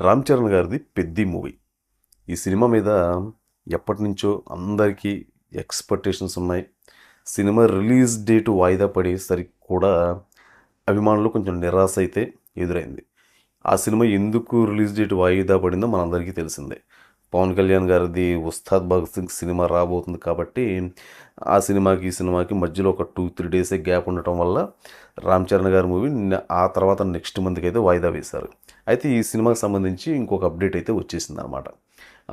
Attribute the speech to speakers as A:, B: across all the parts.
A: రామ్ చరణ్ గారిది పెద్ది మూవీ. ఈ సినిమా మీద ఎప్పటి నుంచో అందరికీ ఎక్స్పెక్టేషన్స్ ఉన్నాయి. సినిమా రిలీజ్ డేట్ వాయిదా పడేసరికి కూడా అభిమానులు కొంచెం నిరాశ అయితే ఎదురైంది. ఆ సినిమా ఎందుకు రిలీజ్ డేట్ వాయిదా పడిందో మనందరికీ తెలిసిందే. పవన్ కళ్యాణ్ గారిది ఉస్తాద్ భగత్ సింగ్ సినిమా రాబోతుంది కాబట్టి ఆ సినిమాకి ఈ సినిమాకి మధ్యలో ఒక టూ త్రీ డేసే గ్యాప్ ఉండటం వల్ల రామ్ చరణ్ గారి మూవీ ఆ తర్వాత నెక్స్ట్ మంత్కి అయితే వాయిదా వేశారు. అయితే ఈ సినిమాకి సంబంధించి ఇంకొక అప్డేట్ అయితే వచ్చేసింది అనమాట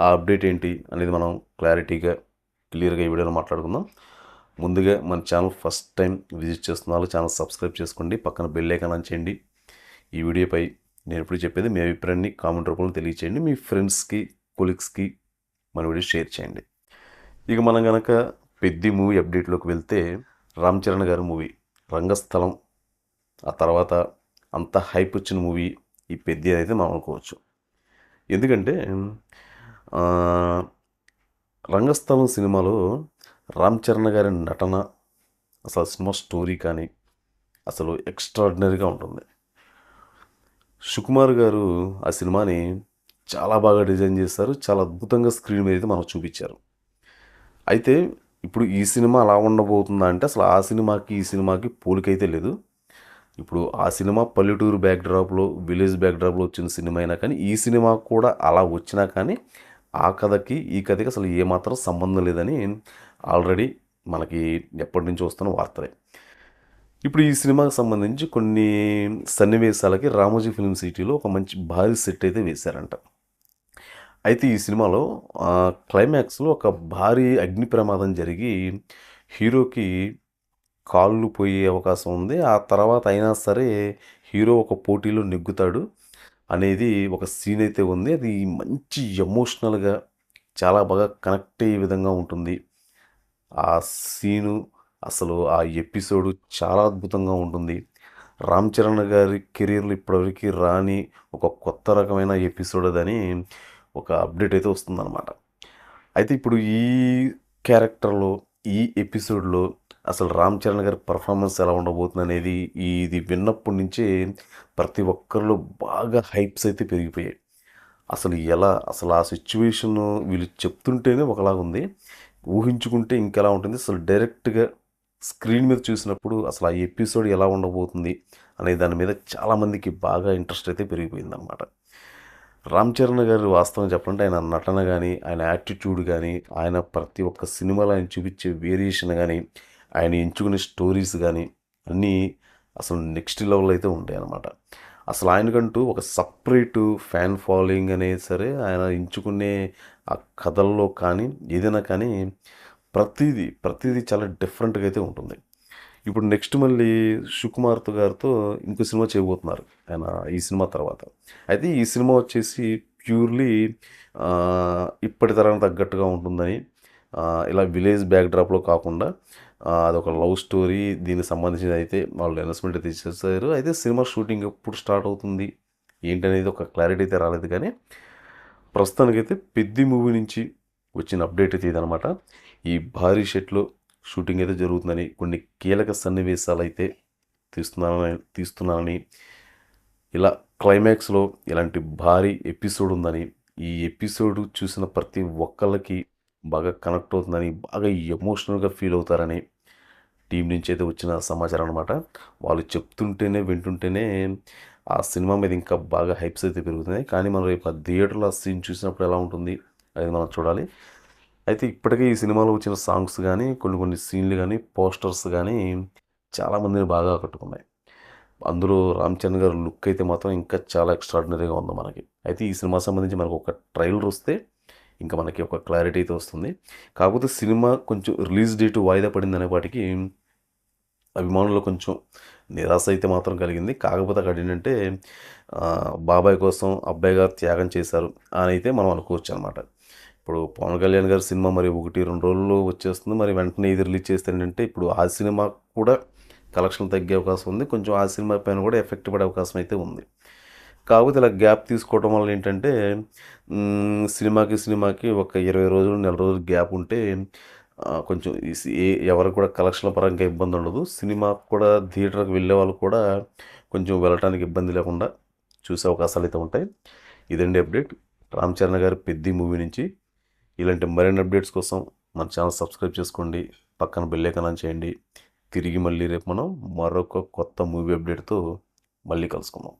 A: ఆ అప్డేట్ ఏంటి అనేది మనం క్లారిటీగా క్లియర్గా ఈ వీడియోలో మాట్లాడుకుందాం. ముందుగా మన ఛానల్ ఫస్ట్ టైం విజిట్ చేస్తున్న వాళ్ళు ఛానల్ సబ్స్క్రైబ్ చేసుకోండి పక్కన బెల్ ఐకాన్ చేయండి. ఈ వీడియోపై నేను ఎప్పుడు చెప్పేది మీ అభిప్రాయాన్ని కామెంట్ రూపంలో తెలియచేయండి మీ ఫ్రెండ్స్కి కొలీగ్స్కి మన వీడియో షేర్ చేయండి. ఇక మనం కనుక పెద్ది మూవీ అప్డేట్లోకి వెళ్తే రామ్ చరణ్ గారి మూవీ రంగస్థలం ఆ తర్వాత అంత హైప్ వచ్చిన మూవీ ఈ పెద్ద అయితే మనం అనుకోవచ్చు ఎందుకంటే రంగస్థలం సినిమాలో రామ్ చరణ్ గారి నటన అసలు సినిమా స్టోరీ కానీ అసలు ఎక్స్ట్రాడినరీగా ఉంటుంది. సుకుమార్ గారు ఆ సినిమాని చాలా బాగా డిజైన్ చేశారు. చాలా అద్భుతంగా స్క్రీన్ మీద అయితే మనకు చూపించారు. అయితే ఇప్పుడు ఈ సినిమా అలా ఉండబోతుందా అంటే అసలు ఆ సినిమాకి ఈ సినిమాకి పోలికైతే లేదు. ఇప్పుడు ఆ సినిమా పల్లెటూరు బ్యాక్డ్రాప్లో విలేజ్ బ్యాక్డ్రాప్లో వచ్చిన సినిమా అయినా కానీ ఈ సినిమా కూడా అలా వచ్చినా కానీ ఆ కథకి ఈ కథకి అసలు ఏమాత్రం సంబంధం లేదని ఆల్రెడీ మనకి ఎప్పటి నుంచి వస్తున్న వార్తలే. ఇప్పుడు ఈ సినిమాకి సంబంధించి కొన్ని సన్నివేశాలకి రామోజీ ఫిల్మ్ సిటీలో ఒక మంచి భారీ సెట్ అయితే వేశారంట. అయితే ఈ సినిమాలో క్లైమాక్స్లో ఒక భారీ అగ్ని ప్రమాదం జరిగి హీరోకి కాళ్ళు పోయే అవకాశం ఉంది. ఆ తర్వాత అయినా సరే హీరో ఒక పోటీలో నెగ్గుతాడు అనేది ఒక సీన్ అయితే ఉంది. అది మంచి ఎమోషనల్గా చాలా బాగా కనెక్ట్ అయ్యే విధంగా ఉంటుంది. ఆ సీను అసలు ఆ ఎపిసోడ్ చాలా అద్భుతంగా ఉంటుంది. రామ్ చరణ్ గారి కెరీర్లో ఇప్పటివరకు రాని ఒక కొత్త రకమైన ఎపిసోడ్ అదని ఒక అప్డేట్ అయితే వస్తుందన్నమాట. అయితే ఇప్పుడు ఈ క్యారెక్టర్లో ఈ ఎపిసోడ్లో అసలు రామ్ చరణ్ గారి పర్ఫార్మెన్స్ ఎలా ఉండబోతుంది అనేది ఇది విన్నప్పటి నుంచే ప్రతి ఒక్కరిలో బాగా హైప్స్ అయితే పెరిగిపోయాయి. అసలు ఎలా అసలు ఆ సిచ్యువేషన్ వీళ్ళు చెప్తుంటేనే ఒకలాగా ఉంది. ఊహించుకుంటే ఇంకెలా ఉంటుంది. అసలు డైరెక్ట్గా స్క్రీన్ మీద చూసినప్పుడు అసలు ఆ ఎపిసోడ్ ఎలా ఉండబోతుంది అనే దాని మీద చాలామందికి బాగా ఇంట్రెస్ట్ అయితే పెరిగిపోయిందనమాట రామ్ చరణ్ గారు వాస్తవం చెప్పాలంటే ఆయన నటన కానీ ఆయన యాటిట్యూడ్ కానీ ఆయన ప్రతి ఒక్క సినిమాలో ఆయన చూపించే వేరియేషన్ కానీ ఆయన ఎంచుకునే స్టోరీస్ కానీ అన్నీ అసలు నెక్స్ట్ లెవెల్ అయితే ఉంటాయి అన్నమాట. అసలు ఆయనకంటూ ఒక సపరేటు ఫ్యాన్ ఫాలోయింగ్ అనేది సరే ఆయన ఎంచుకునే ఆ కథల్లో కానీ ఏదైనా కానీ ప్రతిదీ ప్రతిదీ చాలా డిఫరెంట్గా అయితే ఉంటుంది. ఇప్పుడు నెక్స్ట్ మళ్ళీ సుకుమార్తో గారితో ఇంకో సినిమా చేయబోతున్నారు ఆయన ఈ సినిమా తర్వాత. అయితే ఈ సినిమా వచ్చేసి ప్యూర్లీ ఇప్పటి తరానికి తగ్గట్టుగా ఉంటుందని ఇలా విలేజ్ బ్యాక్డ్రాప్లో కాకుండా అదొక లవ్ స్టోరీ. దీనికి సంబంధించిన అయితే వాళ్ళు అనౌన్స్మెంట్ అయితే చేశారు అయితే సినిమా షూటింగ్ ఎప్పుడు స్టార్ట్ అవుతుంది? ఏంటనేది ఒక క్లారిటీ అయితే రాలేదు కానీ ప్రస్తుతానికైతే పెద్ది మూవీ నుంచి వచ్చిన అప్డేట్ అయితే ఇదనమాట ఈ భారీ షెట్లో షూటింగ్ అయితే జరుగుతుందని కొన్ని కీలక సన్నివేశాలు అయితే తీస్తున్నానని తీస్తున్నానని ఇలా క్లైమాక్స్లో ఇలాంటి భారీ ఎపిసోడ్ ఉందని ఈ ఎపిసోడ్ చూసిన ప్రతి ఒక్కళ్ళకి బాగా కనెక్ట్ అవుతుందని బాగా ఎమోషనల్గా ఫీల్ అవుతారని టీం నుంచి అయితే వచ్చిన సమాచారం అనమాట వాళ్ళు చెప్తుంటేనే వింటుంటేనే ఆ సినిమా మీద ఇంకా బాగా హైప్స్ అయితే పెరుగుతున్నాయి. కానీ మనం రేపు ఆ థియేటర్లో ఆ సీన్ చూసినప్పుడు ఎలా ఉంటుంది అది మనం చూడాలి. అయితే ఇప్పటికే ఈ సినిమాలో వచ్చిన సాంగ్స్ కానీ కొన్ని కొన్ని సీన్లు కానీ పోస్టర్స్ కానీ చాలామందిని బాగా ఆకట్టుకున్నాయి. అందులో రామ్ చరణ్ గారి లుక్ అయితే మాత్రం ఇంకా చాలా ఎక్స్ట్రాడినరీగా ఉంది మనకి. అయితే ఈ సినిమా సంబంధించి మనకు ఒక ట్రైలర్ వస్తే ఇంకా మనకి ఒక క్లారిటీ అయితే వస్తుంది. కాకపోతే సినిమా కొంచెం రిలీజ్ డేట్ వాయిదా పడింది అనే వాటికి అభిమానులు కొంచెం నిరాశ అయితే మాత్రం కలిగింది. కాకపోతే అక్కడ ఏంటంటే బాబాయ్ కోసం అబ్బాయి గారు త్యాగం చేశారు అని అయితే మనం అనుకోవచ్చు అనమాట ఇప్పుడు పవన్ కళ్యాణ్ గారి సినిమా మరి ఒకటి రెండు రోజుల్లో వచ్చేస్తుంది. మరి వెంటనే ఇది రిలీజ్ చేస్తే ఏంటంటే ఇప్పుడు ఆ సినిమా కూడా కలెక్షన్ తగ్గే అవకాశం ఉంది. కొంచెం ఆ సినిమా పైన కూడా ఎఫెక్ట్ పడే అవకాశం అయితే ఉంది. కాకపోతే ఇలా గ్యాప్ తీసుకోవడం వల్ల ఏంటంటే సినిమాకి సినిమాకి ఒక ఇరవై రోజులు నెల రోజులు గ్యాప్ ఉంటే కొంచెం ఏ- ఎవరికి కూడా కలెక్షన్ల పరంగా ఇబ్బంది ఉండదు. సినిమా కూడా థియేటర్కి వెళ్ళే వాళ్ళు కూడా కొంచెం వెళ్ళటానికి ఇబ్బంది లేకుండా చూసే అవకాశాలు అయితే ఉంటాయి. ఇదండి అప్డేట్. రామ్ చరణ్ గారి పెద్ది మూవీ నుంచి ఇలాంటి మరిన్ని అప్డేట్స్ కోసం మన ఛానల్ సబ్స్క్రైబ్ చేసుకోండి. పక్కన బెల్ చేయండి. తిరిగి మళ్ళీ రేపు మనం మరొక కొత్త మూవీ అప్డేట్తో మళ్ళీ కలుసుకుందాం.